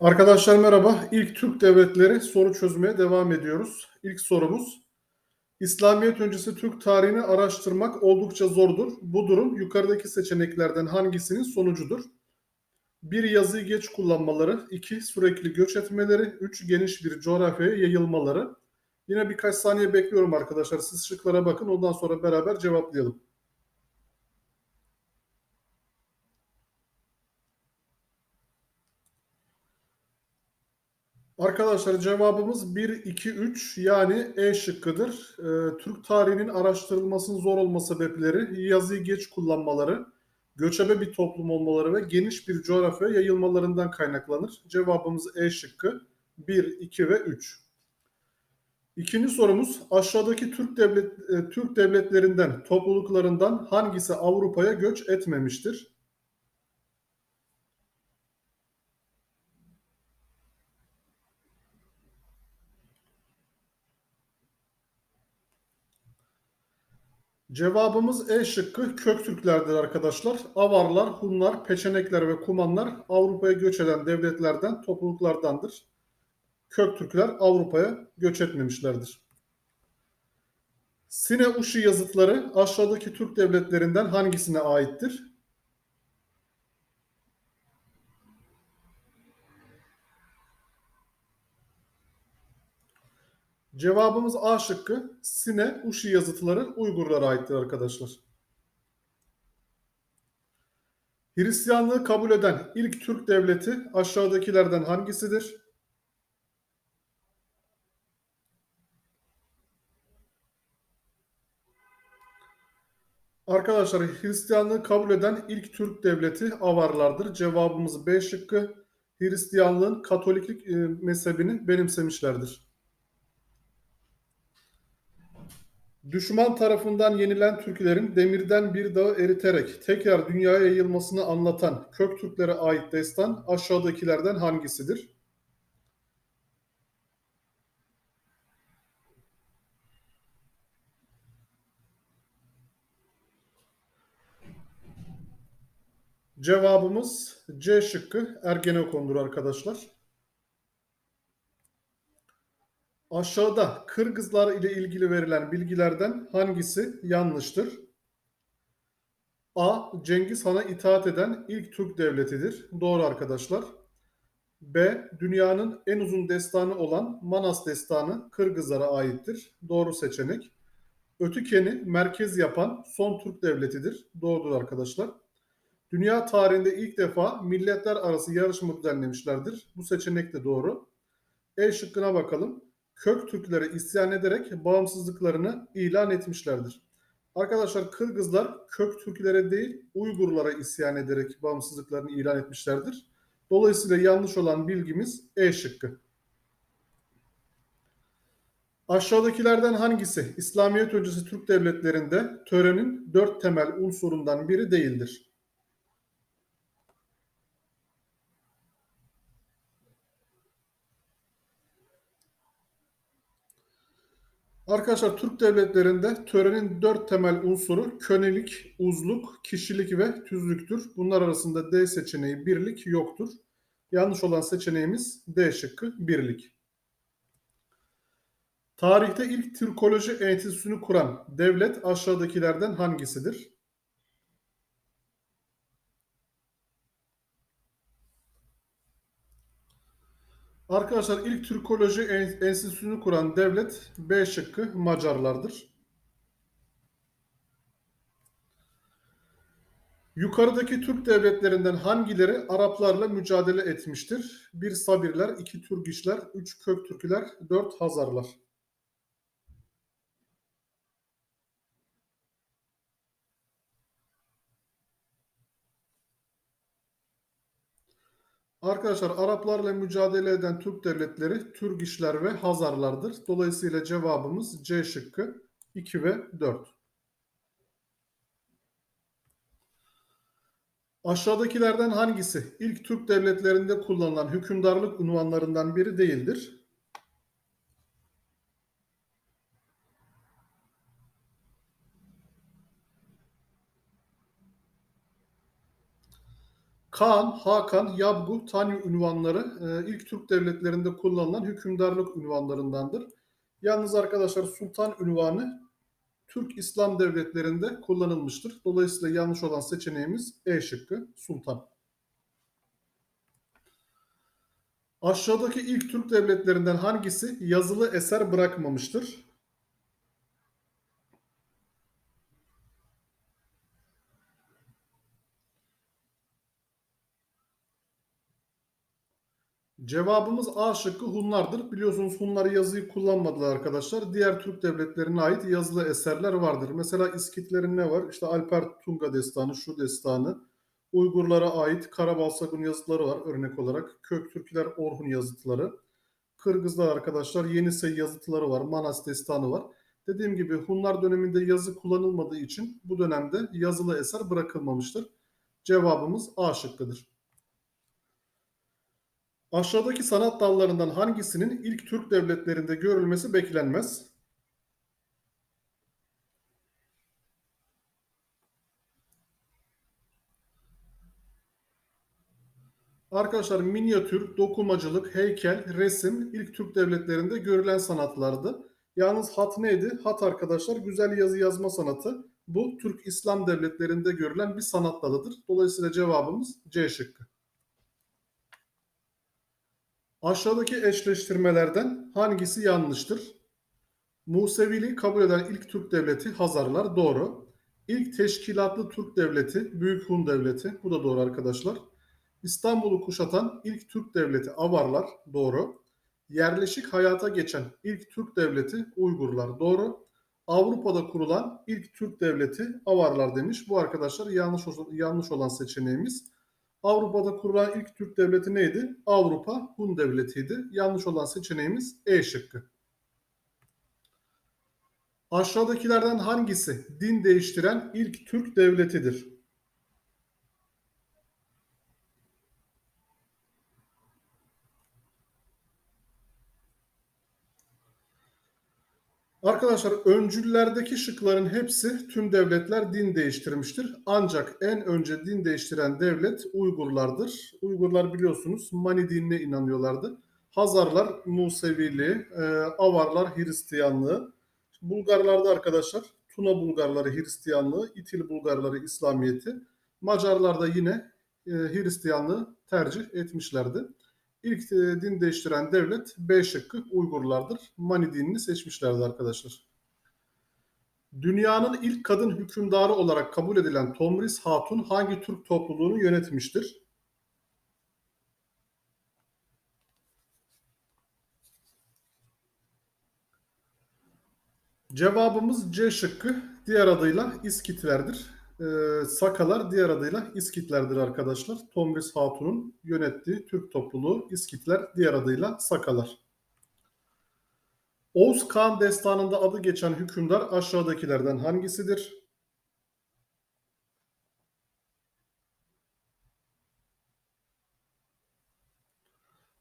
Arkadaşlar merhaba. İlk Türk devletleri soru çözmeye devam ediyoruz. İlk sorumuz. İslamiyet öncesi Türk tarihini araştırmak oldukça zordur. Bu durum yukarıdaki seçeneklerden hangisinin sonucudur? 1. Yazıyı geç kullanmaları, 2. Sürekli göç etmeleri, 3. Geniş bir coğrafyaya yayılmaları. Yine birkaç saniye bekliyorum arkadaşlar. Siz şıklara bakın ondan sonra beraber cevaplayalım. Arkadaşlar cevabımız 1, 2, 3 yani E şıkkıdır. Ee, Türk tarihinin araştırılmasının zor olma sebepleri yazıyı geç kullanmaları, göçebe bir toplum olmaları ve geniş bir coğrafyaya yayılmalarından kaynaklanır. Cevabımız E şıkkı 1, 2 ve 3. İkinci sorumuz aşağıdaki Türk devlet e, Türk devletlerinden topluluklarından hangisi Avrupa'ya göç etmemiştir? Cevabımız E şıkkı Köktürklerdir arkadaşlar. Avarlar, Hunlar, Peçenekler ve Kumanlar Avrupa'ya göç eden devletlerden, topluluklardandır. Köktürkler Avrupa'ya göç etmemişlerdir. Sine Uşi yazıtları aşağıdaki Türk devletlerinden hangisine aittir? Cevabımız A şıkkı. Sine Uşi yazıtları Uygurlara aittir arkadaşlar. Hristiyanlığı kabul eden ilk Türk devleti aşağıdakilerden hangisidir? Arkadaşlar Hristiyanlığı kabul eden ilk Türk devleti Avarlardır. Cevabımız B şıkkı. Hristiyanlığın Katoliklik e, mezhebini benimsemişlerdir. Düşman tarafından yenilen Türklerin demirden bir dağı eriterek tekrar dünyaya yayılmasını anlatan Köktürklere ait destan aşağıdakilerden hangisidir? Cevabımız C şıkkı Ergenekon'dur arkadaşlar. Aşağıda Kırgızlar ile ilgili verilen bilgilerden hangisi yanlıştır? A. Cengiz Han'a itaat eden ilk Türk devletidir. Doğru arkadaşlar. B. Dünyanın en uzun destanı olan Manas destanı Kırgızlara aittir. Doğru seçenek. Ötüken'i merkez yapan son Türk devletidir. Doğrudur arkadaşlar. Dünya tarihinde ilk defa milletler arası yarışma düzenlemişlerdir. Bu seçenek de doğru. E şıkkına bakalım. Kök Türklere isyan ederek bağımsızlıklarını ilan etmişlerdir. Arkadaşlar Kırgızlar Kök Türklere değil Uygurlara isyan ederek bağımsızlıklarını ilan etmişlerdir. Dolayısıyla yanlış olan bilgimiz E şıkkı. Aşağıdakilerden hangisi İslamiyet öncesi Türk devletlerinde törenin dört temel unsurundan biri değildir? Arkadaşlar Türk devletlerinde törenin dört temel unsuru könelik, uzluk, kişilik ve tüzlüktür. Bunlar arasında D seçeneği birlik yoktur. Yanlış olan seçeneğimiz D şıkkı birlik. Tarihte ilk Türkoloji Enstitüsü'nü kuran devlet aşağıdakilerden hangisidir? Arkadaşlar ilk Türkoloji Enstitüsü'nü kuran devlet B şıkkı Macarlardır. Yukarıdaki Türk devletlerinden hangileri Araplarla mücadele etmiştir? 1 Sabirler, 2 Türgişler, 3 Köktürkler, 4 Hazarlar. Arkadaşlar Araplarla mücadele eden Türk devletleri Türgişler ve Hazarlardır. Dolayısıyla cevabımız C şıkkı 2 ve 4. Aşağıdakilerden hangisi ilk Türk devletlerinde kullanılan hükümdarlık unvanlarından biri değildir? Kaan, Hakan, Yabgu, Tanyu ünvanları e, ilk Türk devletlerinde kullanılan hükümdarlık ünvanlarındandır. Yalnız arkadaşlar sultan ünvanı Türk İslam devletlerinde kullanılmıştır. Dolayısıyla yanlış olan seçeneğimiz E şıkkı sultan. Aşağıdaki ilk Türk devletlerinden hangisi yazılı eser bırakmamıştır? Cevabımız A şıkkı Hunlardır. Biliyorsunuz Hunlar yazıyı kullanmadılar arkadaşlar. Diğer Türk devletlerine ait yazılı eserler vardır. Mesela İskitlerin ne var? İşte Alper Tunga destanı, şu destanı. Uygurlara ait Karabalsak'ın yazıtları var örnek olarak. Köktürkler Orhun yazıtları. Kırgızlar arkadaşlar Yenisey yazıtları var. Manas destanı var. Dediğim gibi Hunlar döneminde yazı kullanılmadığı için bu dönemde yazılı eser bırakılmamıştır. Cevabımız A şıkkıdır. Aşağıdaki sanat dallarından hangisinin ilk Türk devletlerinde görülmesi beklenmez? Arkadaşlar minyatür, dokumacılık, heykel, resim ilk Türk devletlerinde görülen sanatlardı. Yalnız hat neydi? Hat arkadaşlar güzel yazı yazma sanatı. Bu Türk İslam devletlerinde görülen bir sanat dalıdır. Dolayısıyla cevabımız C şıkkı. Aşağıdaki eşleştirmelerden hangisi yanlıştır? Museviliği kabul eden ilk Türk devleti Hazarlar doğru. İlk teşkilatlı Türk devleti Büyük Hun devleti bu da doğru arkadaşlar. İstanbul'u kuşatan ilk Türk devleti Avarlar doğru. Yerleşik hayata geçen ilk Türk devleti Uygurlar doğru. Avrupa'da kurulan ilk Türk devleti Avarlar demiş. Bu arkadaşlar yanlış yanlış olan seçeneğimiz. Avrupa'da kurulan ilk Türk devleti neydi? Avrupa Hun devletiydi. Yanlış olan seçeneğimiz E şıkkı. Aşağıdakilerden hangisi din değiştiren ilk Türk devletidir? Arkadaşlar öncüllerdeki şıkların hepsi tüm devletler din değiştirmiştir. Ancak en önce din değiştiren devlet Uygurlardır. Uygurlar biliyorsunuz Mani dinine inanıyorlardı. Hazarlar Museviliği, e, Avarlar Hristiyanlığı. Bulgarlarda arkadaşlar Tuna Bulgarları Hristiyanlığı, İtil Bulgarları İslamiyeti. Macarlar da yine e, Hristiyanlığı tercih etmişlerdi. İlk e, din değiştiren devlet B şıkkı Uygurlardır. Mani dinini seçmişlerdi arkadaşlar. Dünyanın ilk kadın hükümdarı olarak kabul edilen Tomris Hatun hangi Türk topluluğunu yönetmiştir? Cevabımız C şıkkı diğer adıyla İskitlerdir e, Sakalar diğer adıyla İskitlerdir arkadaşlar. Tomris Hatun'un yönettiği Türk topluluğu İskitler diğer adıyla Sakalar. Oğuz Kağan destanında adı geçen hükümdar aşağıdakilerden hangisidir?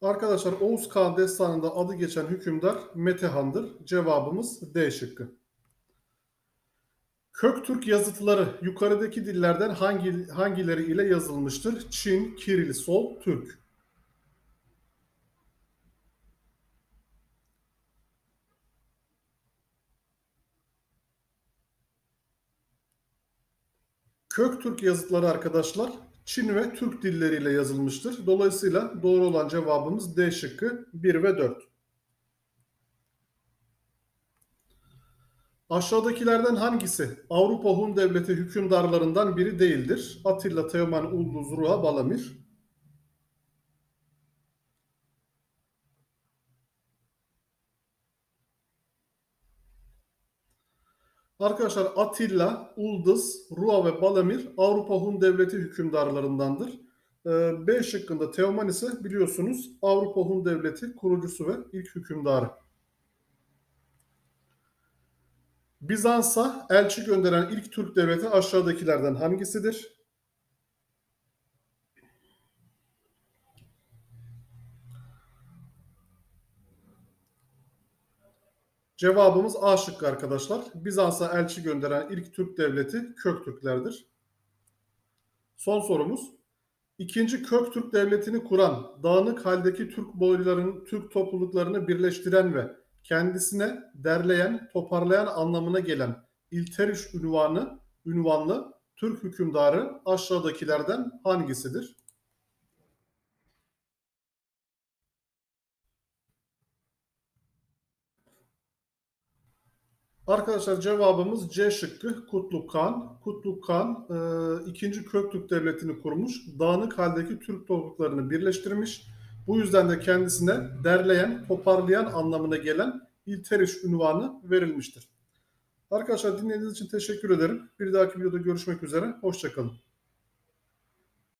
Arkadaşlar Oğuz Kağan destanında adı geçen hükümdar Metehan'dır. Cevabımız D şıkkı. Köktürk yazıtları yukarıdaki dillerden hangi, hangileri ile yazılmıştır? Çin, Kiril, Sol, Türk. Köktürk yazıtları arkadaşlar Çin ve Türk dilleriyle yazılmıştır. Dolayısıyla doğru olan cevabımız D şıkkı 1 ve 4. Aşağıdakilerden hangisi Avrupa Hun Devleti hükümdarlarından biri değildir? Atilla Teoman Ulduz Ruha Balamir. Arkadaşlar Atilla, Ulduz, Rua ve Balamir Avrupa Hun Devleti hükümdarlarındandır. Ee, B şıkkında Teoman ise biliyorsunuz Avrupa Hun Devleti kurucusu ve ilk hükümdarı. Bizans'a elçi gönderen ilk Türk devleti aşağıdakilerden hangisidir? Cevabımız A şıkkı arkadaşlar. Bizans'a elçi gönderen ilk Türk devleti Köktürklerdir. Son sorumuz. İkinci Köktürk Devleti'ni kuran, dağınık haldeki Türk boylarının, Türk topluluklarını birleştiren ve kendisine derleyen, toparlayan anlamına gelen İlteriş ünvanı, ünvanlı Türk hükümdarı aşağıdakilerden hangisidir? Arkadaşlar cevabımız C şıkkı Kutluk Kağan. Kutluk Kağan e, Köktürk Devleti'ni kurmuş. Dağınık haldeki Türk topluluklarını birleştirmiş. Bu yüzden de kendisine derleyen, toparlayan anlamına gelen İlteriş ünvanı verilmiştir. Arkadaşlar dinlediğiniz için teşekkür ederim. Bir dahaki videoda görüşmek üzere. Hoşçakalın.